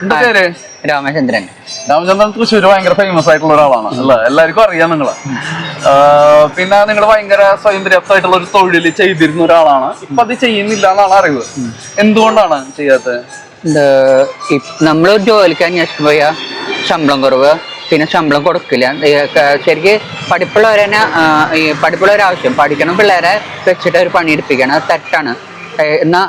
എന്താ പേര്? രാമചന്ദ്രൻ. രാമചന്ദ്രൻ തൃശ്ശൂർ ഭയങ്കര ഫേമസ് ആയിട്ടുള്ള ഒരാളാണ് അല്ല? എല്ലാവർക്കും അറിയാം നിങ്ങൾ. പിന്നെ നിങ്ങൾ ഭയങ്കര സ്വയം പര്യാപ്തമായിട്ടുള്ള ഒരു തൊഴിൽ ചെയ്തിരുന്ന ഒരാളാണ്. ഇപ്പൊ അത് ചെയ്യുന്നില്ല എന്നാണ് അറിവ്. എന്തുകൊണ്ടാണ് ചെയ്യാത്തത്? നമ്മൾ ജോലിക്ക് അന്വേഷിച്ചു പോയ ശമ്പളം കുറവ് പിന്നെ ശമ്പളം കൊടുക്കില്ല. ശരിക്ക് പഠിപ്പുള്ളവരെ തന്നെ ആ, ഈ പഠിപ്പുള്ളവർ ആവശ്യം പഠിക്കണം പിള്ളേരെ വെച്ചിട്ട് ഒരു പണിയെടുപ്പിക്കണം അത് തെറ്റാണ്. എന്നാ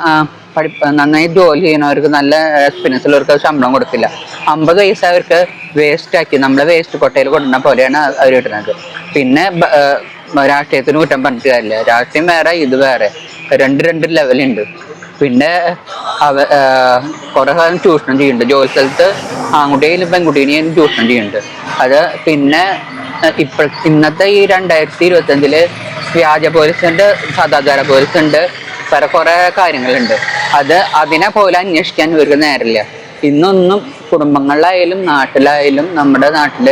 പഠി നന്നായി ജോലി ചെയ്യുന്നവർക്ക് നല്ല എക്സ്പീരിയൻസ് ഉള്ളവർക്ക് ശമ്പളം കൊടുക്കില്ല. അമ്പത് പൈസ അവർക്ക് വേസ്റ്റ് ആക്കി നമ്മളെ വേസ്റ്റ് കൊട്ടയിൽ കൊടുക്കുന്ന പോലെയാണ് അവർ കിട്ടുന്നത് പിന്നെ രാഷ്ട്രീയത്തിന് കുറ്റം പറഞ്ഞിട്ട് കാര്യമില്ല. രാഷ്ട്രീയം വേറെ ഇത് വേറെ. രണ്ട് രണ്ട് ലെവലുണ്ട് പിന്നെ അവ കുറേ കാലം ചൂഷണം ചെയ്യുന്നുണ്ട്. ജോലി സ്ഥലത്ത് ആൺകുട്ടിയിലും പെൺകുട്ടീനെയും ചൂഷണം ചെയ്യുന്നുണ്ട്. അത് പിന്നെ ഇപ്പോൾ ഇന്നത്തെ ഈ രണ്ടായിരത്തി ഇരുപത്തഞ്ചിൽ വ്യാജ പോലീസ് ഉണ്ട് സദാചാര പോലീസ് ഉണ്ട് വേറെ കുറേ കാര്യങ്ങളുണ്ട്. അത് അതിനെ പോലെ അന്വേഷിക്കാൻ ഇവർക്ക് നേരില്ല ഇന്നൊന്നും കുടുംബങ്ങളിലായാലും നാട്ടിലായാലും നമ്മുടെ നാട്ടിൽ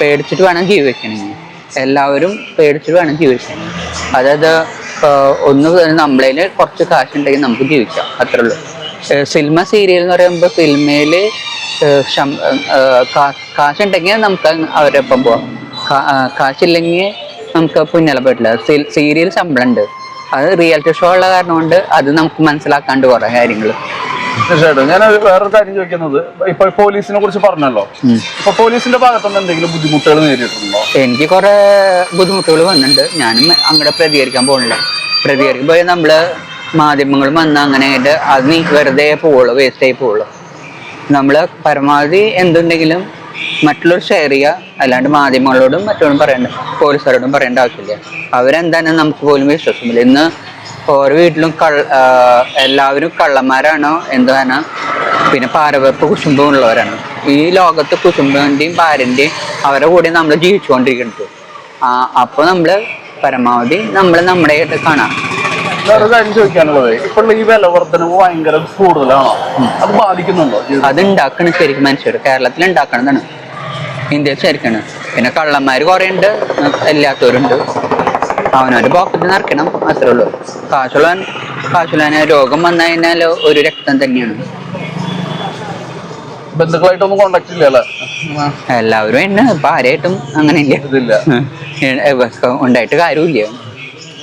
പേടിച്ചിട്ട് വേണം ജീവിക്കണമെങ്കിൽ. എല്ലാവരും പേടിച്ചിട്ട് വേണം ജീവിക്കണം അതായത് ഒന്ന് നമ്മളതിൽ കുറച്ച് കാശുണ്ടെങ്കിൽ നമുക്ക് ജീവിക്കാം. അത്രേ ഉള്ളൂ. സിനിമ സീരിയൽ എന്ന് പറയുമ്പോൾ സിനിമയിൽ കാശുണ്ടെങ്കിൽ നമുക്ക് അവരൊപ്പം പോവാം. കാശില്ലെങ്കിൽ നമുക്ക് പിന്നാലെ പറ്റില്ല സീരിയൽ ശമ്പളം ഉണ്ട് അത് റിയാലിറ്റി ഷോ ഉള്ള കാരണം കൊണ്ട് അത് നമുക്ക് മനസ്സിലാക്കാണ്ട് കുറെ കാര്യങ്ങൾ തീർച്ചയായിട്ടും. ഞാൻ വേറൊരു കാര്യം ചോദിക്കുന്നത്. ഇപ്പൊ പോലീസിനെ കുറിച്ച് പറഞ്ഞല്ലോ. ഇപ്പൊ പോലീസിന്റെ ഭാഗത്തുനിന്ന് എന്തെങ്കിലും ബുദ്ധിമുട്ടുകൾ നേരിട്ടുണ്ടോ എനിക്ക് കുറെ ബുദ്ധിമുട്ടുകൾ വന്നിട്ടുണ്ട്. ഞാനും അങ്ങോട്ട് പ്രതികരിക്കാൻ പോകുന്നില്ല പ്രതികരിക്കുമ്പോൾ നമ്മൾ മാധ്യമങ്ങൾ വന്ന് അങ്ങനെ ആയിട്ട് അത് നീ വെറുതെ പോവുള്ളൂ വേസ്റ്റ് ആയി പോവുള്ളൂ. നമ്മൾ പരമാവധി എന്തുണ്ടെങ്കിലും മറ്റുള്ളവർ ഷെയർ ചെയ്യുക. അല്ലാണ്ട് മാധ്യമങ്ങളോടും മറ്റോടും പറയണ്ട പോലീസുകാരോടും പറയേണ്ട ആവശ്യമില്ല. അവരെന്താണ് നമുക്ക് പോലും വിശ്വാസമില്ല ഇന്ന് ഓരോ വീട്ടിലും കള്ള എല്ലാവരും കള്ളന്മാരാണോ? എന്താണ് പിന്നെ പാരവെപ്പ് കുശുംബം ഉള്ളവരാണ്. ഈ ലോകത്ത് കുശുംബന്റെയും പാരന്റെയും അവരുടെ കൂടെ നമ്മൾ ജീവിച്ചുകൊണ്ടിരിക്കുന്നത് ആ നമ്മൾ പരമാവധി നമ്മൾ നമ്മുടെ ആയിട്ട് കാണാം. കാര്യം ചോദിക്കാനുള്ളത്. ഈ വില വർധനവ് ഭയങ്കര കൂടുതലാണോ? അത് ബാധിക്കുന്നുണ്ടോ? അത് ഉണ്ടാക്കണം ശരിക്കും മനുഷ്യർ. കേരളത്തിൽ ഉണ്ടാക്കണതാണ്. ഇന്ത്യയിൽ ശരിക്കണം. പിന്നെ കള്ളന്മാർ കുറേ ഉണ്ട് ഇല്ലാത്തവരുണ്ട് അവനവന്റെ പോക്കറ്റ് നിറയ്ക്കണം അത്രേ ഉള്ളൂ. കാശുള്ളവൻ കാശുള്ളവന് രോഗം വന്നു കഴിഞ്ഞാൽ ഒരു രക്തം തന്നെയാണ്. ബന്ധുക്കളായിട്ടൊന്നും കോണ്ടാക്ട് ഇല്ല എല്ലാവരും എന്നെ ഇപ്പൊ ആരായിട്ടും അങ്ങനെ ഇല്ല ഉണ്ടായിട്ട് കാര്യമില്ല.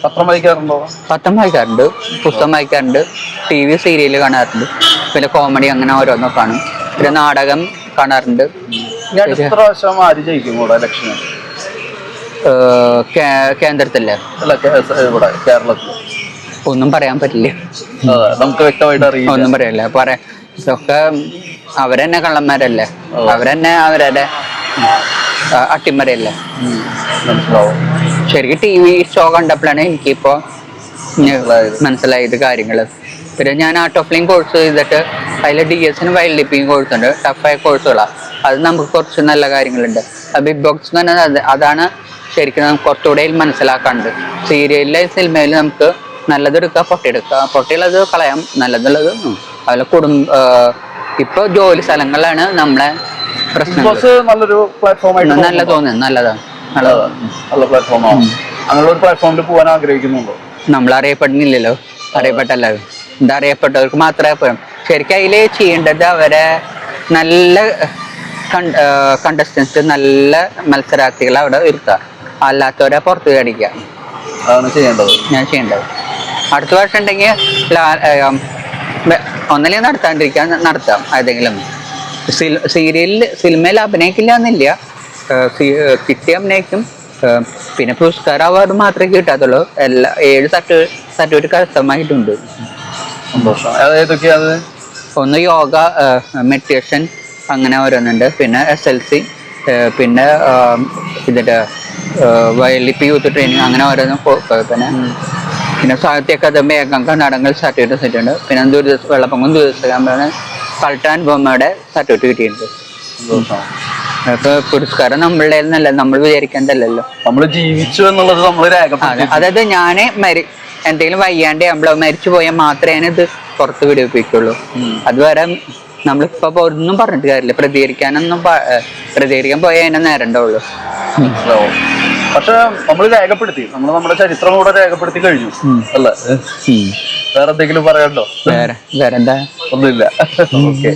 പത്രം വായിക്കാറുണ്ടോ? പത്രം വായിക്കാറുണ്ട് പുസ്തകം വായിക്കാറുണ്ട് ടി വി സീരിയൽ കാണാറുണ്ട്. പിന്നെ കോമഡി അങ്ങനെ ഓരോന്നൊക്കെ കാണും. പിന്നെ നാടകം കാണാറുണ്ട്. ഇനി അടുത്ത പ്രാവശ്യം ആര് ജയിക്കും കൂടെ ഇലക്ഷന് ഏഹ് അല്ല കേ- ഇവിടെ കേരളത്തിൽ ഒന്നും പറയാൻ പറ്റില്ല. അതെ നമുക്ക് വ്യക്തമായിട്ട് അറിയില്ല. ഒന്നും പറയില്ല. പറയാ ഇതൊക്കെ അവരെന്നെ കള്ളന്മാരല്ലേ? അവരെന്നെ അവരുടെ ആ, അട്ടിമറിയല്ലേ? ഉം. മനസ്സിലാവും. ശരിക്കും ടി വി ഷോ കണ്ടപ്പോഴാണ് എനിക്കിപ്പോ ഇങ്ങനെ മനസ്സിലായത്. മനസ്സിലായത് കാര്യങ്ങൾ പിന്നെ ഞാൻ ആർട്ട് ഓഫ് ലൈൻ കോഴ്സ് ചെയ്തിട്ട് അതിൽ ഡി എസിന് വൈൽഡ് ലിപ്പിംഗ് കോഴ്സ് ഉണ്ട്. ടഫായ കോഴ്സുകളാണ് അത് നമുക്ക് കുറച്ച് നല്ല കാര്യങ്ങളുണ്ട്. ബിഗ് ബോക്സ് എന്ന് പറഞ്ഞാൽ അത് അതാണ് ശരിക്കും നമുക്ക് കുറച്ചുകൂടെ മനസ്സിലാക്കാണ്ട് സീരിയലിലെ സിനിമയിൽ നമുക്ക് നല്ലതെടുക്കുക പൊട്ടിയെടുക്കുക പൊട്ടിയുള്ളത് കളയാം നല്ലതുള്ളത്. അതുപോലെ കുടുംബ ഇപ്പൊ ജോലി സ്ഥലങ്ങളാണ് നമ്മളെ പ്രശ്നം നല്ലൊരു പ്ലാറ്റ്ഫോം നല്ല തോന്നുന്നു നല്ലതാണ് നല്ല പ്ലാറ്റ്ഫോമാണ് അങ്ങനെയുള്ള ഒരു പ്ലാറ്റ്ഫോമിൽ പോകാൻ ആഗ്രഹിക്കുന്നുണ്ടോ? നമ്മൾ അറിയപ്പെടുന്നില്ലല്ലോ അറിയപ്പെട്ടല്ലോ ഇതറിയപ്പെട്ടവർക്ക് അറിയപ്പെട്ടവർക്ക് മാത്രമേ അറിയപ്പെടും ശരിക്കും അതിൽ ചെയ്യേണ്ടത് അവരെ നല്ല കണ്ടസ്റ്റൻസ് നല്ല മത്സരാർത്ഥികളെ അവിടെ ഇരുത്തുക അല്ലാത്തവരെ പുറത്ത് കാണിക്കുക അതാണ് ചെയ്യേണ്ടത്. ഞാൻ ചെയ്യേണ്ടത്. അടുത്ത വർഷം ഉണ്ടെങ്കിൽ ഒന്നല്ലേ നടത്താണ്ടിരിക്കാൻ നടത്താം ഏതെങ്കിലും. സീരിയലിൽ സിനിമയിൽ അഭിനയിക്കില്ല എന്നില്ല. കിട്ടിയ അഭിനയിക്കും. പിന്നെ പുരസ്കാര അവാർഡ് മാത്രമേ കിട്ടാത്തുള്ളൂ. എല്ലാ ഏഴ് സർട്ടിഫിക്കറ്റ് സർട്ടിഫിക്കറ്റ് കരസ്ഥമായിട്ടുണ്ട്. ഒന്ന് യോഗ മെഡിറ്റേഷൻ അങ്ങനെ ഓരോന്നുണ്ട്. പിന്നെ എസ് എൽ സി പിന്നെ ഇതിന്റെ വയലിപ്പി യൂത്ത് ട്രെയിനിങ് അങ്ങനെ ഓരോന്നും പിന്നെ പിന്നെ സാഹിത്യ അക്കാദമി ഏകാംഗ നടങ്ങൾ സർട്ടിഫിക്കറ്റ് സെറ്റുണ്ട് പിന്നെ ദുരിത വെള്ളപ്പൊക്കം കൾട്ടാൻ ബൊമ്മയുടെ സർട്ടിഫിക്കറ്റ് കിട്ടിയിട്ടുണ്ട്. അപ്പോൾ പുരസ്കാരം നമ്മളുടെ നിന്നല്ല നമ്മൾ വിചാരിക്കേണ്ടല്ലോ നമ്മൾ ജീവിച്ചു എന്നുള്ളത് നമ്മൾ അതായത് ഞാൻ മരി എന്തെങ്കിലും വയ്യാണ്ട് നമ്മൾ മരിച്ചു പോയാൽ മാത്രമേ ഇത് പുറത്ത് വിടിവിപ്പിക്കുള്ളൂ അതുവരെ നമ്മളിപ്പോ ഒന്നും പറഞ്ഞിട്ട് കാര്യമില്ല. പ്രതികരിക്കാനൊന്നും പ്രതികരിക്കാൻ പോയാൽ അതിനെ നേരണ്ടാവുള്ളൂ പക്ഷെ നമ്മൾ രേഖപ്പെടുത്തി. നമ്മൾ നമ്മുടെ ചരിത്രം കൂടെ രേഖപ്പെടുത്തി കഴിഞ്ഞു. അല്ല? വേറെ എന്തെങ്കിലും പറയണ്ടോ വേറെ വേറെന്താ? ഒന്നുമില്ല. ഓക്കെ.